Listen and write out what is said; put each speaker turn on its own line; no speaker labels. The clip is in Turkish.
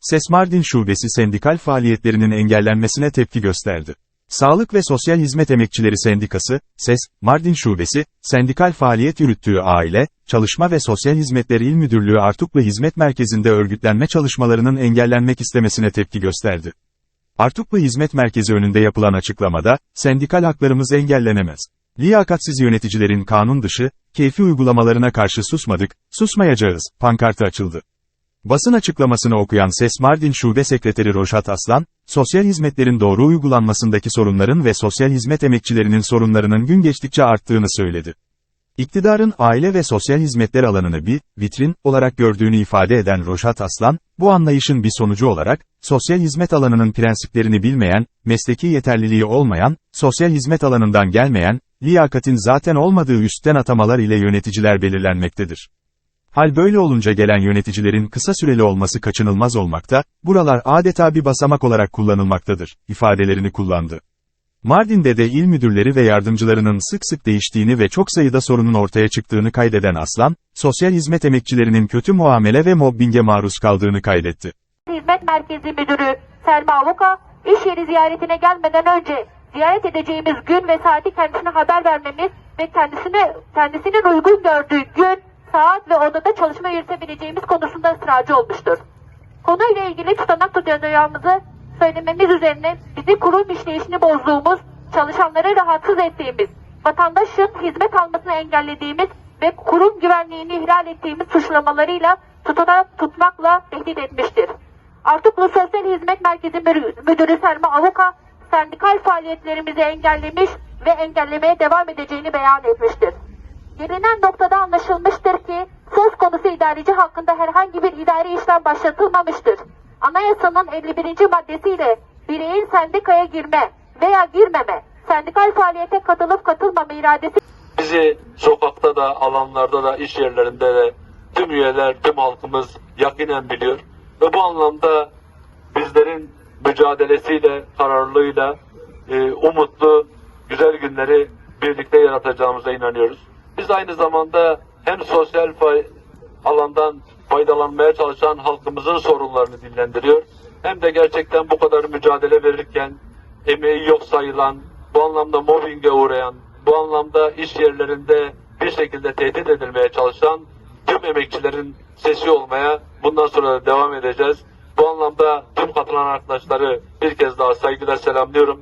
Ses Mardin Şubesi sendikal faaliyetlerinin engellenmesine tepki gösterdi. Sağlık ve Sosyal Hizmet Emekçileri Sendikası, SES, Mardin Şubesi, sendikal faaliyet yürüttüğü Aile, Çalışma ve Sosyal Hizmetler İl Müdürlüğü Artuklu Hizmet Merkezi'nde örgütlenme çalışmalarının engellenmek istemesine tepki gösterdi. Artuklu Hizmet Merkezi önünde yapılan açıklamada, sendikal haklarımız engellenemez. Liyakatsiz yöneticilerin kanun dışı, keyfi uygulamalarına karşı susmadık, susmayacağız, pankartı açıldı. Basın açıklamasını okuyan Ses Mardin Şube Sekreteri Roşat Aslan, sosyal hizmetlerin doğru uygulanmasındaki sorunların ve sosyal hizmet emekçilerinin sorunlarının gün geçtikçe arttığını söyledi. İktidarın aile ve sosyal hizmetler alanını bir, vitrin, olarak gördüğünü ifade eden Roşat Aslan, bu anlayışın bir sonucu olarak, sosyal hizmet alanının prensiplerini bilmeyen, mesleki yeterliliği olmayan, sosyal hizmet alanından gelmeyen, liyakatin zaten olmadığı üstten atamalar ile yöneticiler belirlenmektedir. Hal böyle olunca gelen yöneticilerin kısa süreli olması kaçınılmaz olmakta, buralar adeta bir basamak olarak kullanılmaktadır, ifadelerini kullandı. Mardin'de de il müdürleri ve yardımcılarının sık sık değiştiğini ve çok sayıda sorunun ortaya çıktığını kaydeden Aslan, sosyal hizmet emekçilerinin kötü muamele ve mobbinge maruz kaldığını kaydetti.
Hizmet Merkezi Müdürü Selma Avuka, iş yeri ziyaretine gelmeden önce ziyaret edeceğimiz gün ve saati kendisine haber vermemiz ve kendisine kendisinin uygun gördüğü gün, saat ve odada çalışma yürütebileceğimiz konusunda ısrarcı olmuştur. Konuyla ilgili tutanak tutacağımızı söylememiz üzerine bizi kurum işleyişini bozduğumuz, çalışanları rahatsız ettiğimiz, vatandaşın hizmet almasını engellediğimiz ve kurum güvenliğini ihlal ettiğimiz suçlamalarıyla tutanak tutmakla tehdit etmiştir. Artuklu Sosyal Hizmet Merkezi Mü- Müdürü Selma Avuka, sendikal faaliyetlerimizi engellemiş ve engellemeye devam edeceğini beyan etmiştir. Gelinen noktada anlaşılmıştır ki söz konusu idareci hakkında herhangi bir idari işlem başlatılmamıştır. Anayasanın 51. maddesiyle bireyin sendikaya girme veya girmeme, sendikal faaliyete katılıp katılmama iradesi
Bizi sokakta da, alanlarda da, iş yerlerinde de tüm üyeler, tüm halkımız yakinen biliyor. Ve bu anlamda bizlerin mücadelesiyle, kararlılığıyla e, umutlu, güzel günleri birlikte yaratacağımıza inanıyoruz. Biz aynı zamanda hem sosyal fa- alandan faydalanmaya çalışan halkımızın sorunlarını dillendiriyor. Hem de gerçekten bu kadar mücadele verirken emeği yok sayılan, bu anlamda mobbinge uğrayan, bu anlamda iş yerlerinde bir şekilde tehdit edilmeye çalışan tüm emekçilerin sesi olmaya bundan sonra da devam edeceğiz. Bu anlamda tüm katılan arkadaşları bir kez daha saygıyla selamlıyorum.